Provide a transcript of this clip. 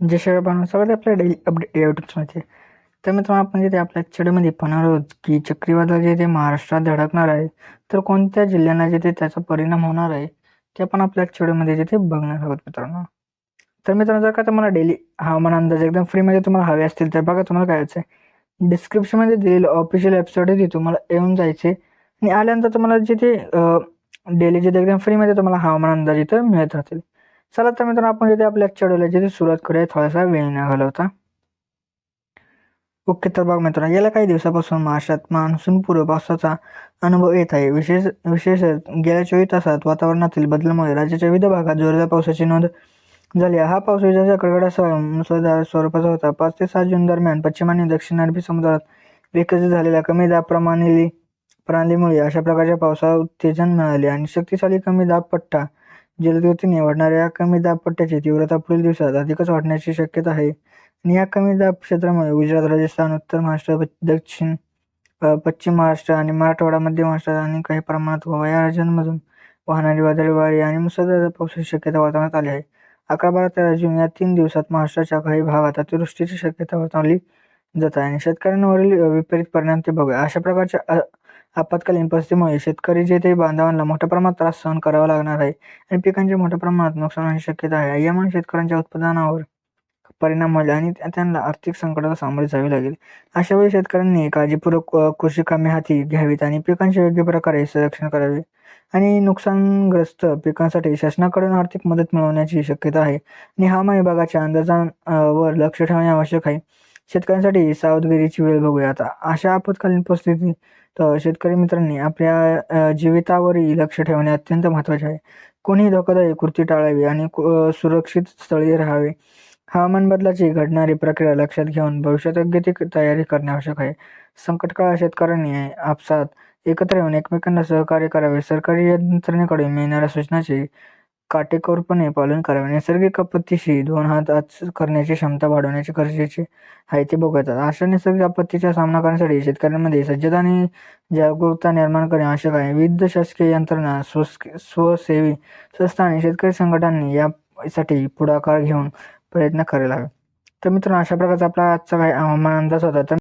जे शेअर बनवून सगळं आपल्या डेली अपडेट यूट्यूबमध्ये तर मित्रांनो आपण जिथे आपल्या चेडमध्ये पाहणार आहोत की चक्रीवादळ जे ते महाराष्ट्रात धडकणार आहे तर कोणत्या जिल्ह्यांना जिथे त्याचा परिणाम होणार आहे ते आपण आपल्या चढमध्ये जिथे बघणार आहोत मित्रांनो. तर मित्रांनो जर का तुम्हाला डेली हवामान अंदाज एकदम फ्रीमध्ये तुम्हाला हवे असतील तर बघा तुम्हाला काय आहे डिस्क्रिप्शनमध्ये दिलेलं ऑफिशियल वेबसाईट आहे तुम्हाला येऊन जायचे. आणि आल्यानंतर तुम्हाला जिथे डेली जिथे एकदम फ्रीमध्ये तुम्हाला हवामान अंदाज इथं मिळत राहतील. चला तर मित्रांनो आपण येथे आपल्या चढवल्या जिथे सुरुवात करूया. थोडासा वेळ न घालवता. ओके तर बघ मित्रांनो गेल्या काही दिवसापासून महाराष्ट्रात मान्सून पूर्व पावसाचा अनुभव येत आहे. विशेष विशेष गेल्या चोवीस तासात वातावरणातील बदलामुळे राज्याच्या विविध भागात जोरदार पावसाची नोंद झाली हा पाऊस विजांच्या कडकडासह मुसळधार स्वरूपाचा होता. पाच ते सात जून दरम्यान पश्चिम आणि दक्षिण अरबी समुद्रात विकसित झालेल्या कमी दाब प्रमाणे प्रणालीमुळे अशा प्रकारच्या पावसाला उत्तेजन मिळाले आणि शक्तिशाली कमी दाब पट्टा जलदगतीने वाढणाऱ्या कमी दाब पट्ट्याची तीव्रता पुढील दिवसात अधिकच वाढण्याची शक्यता आहे. आणि या कमी दाब क्षेत्रामुळे गुजरात राजस्थान उत्तर महाराष्ट्र दक्षिण पश्चिम महाराष्ट्र आणि मराठवाडा मध्य महाराष्ट्रात आणि काही प्रमाणात गोवा या राज्यांमधून वाहणारी वादळी वारी आणि मुसळधार पावसाची शक्यता वर्तवण्यात आली आहे. अकरा बारा तेरा जून या तीन दिवसात महाराष्ट्राच्या काही भागात अतिवृष्टीची शक्यता वर्तवली जात आहे आणि शेतकऱ्यांवरील विपरीत परिणाम ते बघूया. अशा प्रकारच्या आपत्कालीन परिस्थितीमुळे शेतकरी जे ते बांधवांना मोठ्या प्रमाणात त्रास सहन करावा लागणार आहे आणि पिकांचे मोठ्या प्रमाणात नुकसान होण्याची शक्यता आहे. यामुळे शेतकऱ्यांच्या उत्पादनावर परिणाम होईल आणि त्यांना आर्थिक संकटाला सामोरे जावे लागेल. अशा वेळी शेतकऱ्यांनी काळजीपूर्वक कृषी कामे हाती घ्यावीत आणि पिकांचे योग्य प्रकारे संरक्षण करावे. आणि नुकसानग्रस्त पिकांसाठी शासनाकडून आर्थिक मदत मिळवण्याची शक्यता आहे. आणि हवामान विभागाच्या अंदाजांवर लक्ष ठेवणे आवश्यक आहे. शेतकऱ्यांसाठी सावधगिरीची वेळ बघूया आता. अशा आपत्कालीन परिस्थितीत शेतकरी मित्रांनी आपल्या जीवितावरही लक्ष ठेवणे अत्यंत महत्त्वाचे आहे. कोणीही धोकादायक कृती टाळावी आणि सुरक्षित स्थळी राहावे हवामान बदलाची घडणारी प्रक्रिया लक्षात घेऊन भविष्यात योग्य ती तयारी करणे आवश्यक आहे. संकटकाळ शेतकऱ्यांनी आपसात एकत्र येऊन एकमेकांना सहकार्य करावे. सरकारी यंत्रणेकडून मिळणाऱ्या सूचनाचे काटेकोरपणे पालन करावे. नैसर्गिक आपत्तीशी दोन हात आज करण्याची क्षमता वाढवण्याची गरजेचे आहे ते बघतात. अशा नैसर्गिक आपत्तीचा सामना करण्यासाठी शेतकऱ्यांमध्ये सज्जता आणि जागरूकता निर्माण करणे आवश्यक आहे. विविध शासकीय यंत्रणा स्व स्वसेवी संस्था आणि शेतकरी संघटनांनी यासाठी पुढाकार घेऊन प्रयत्न करायला हवे. तर मित्रांनो अशा प्रकारचा आपला आजचा काही हवामान अंदाज होता. तर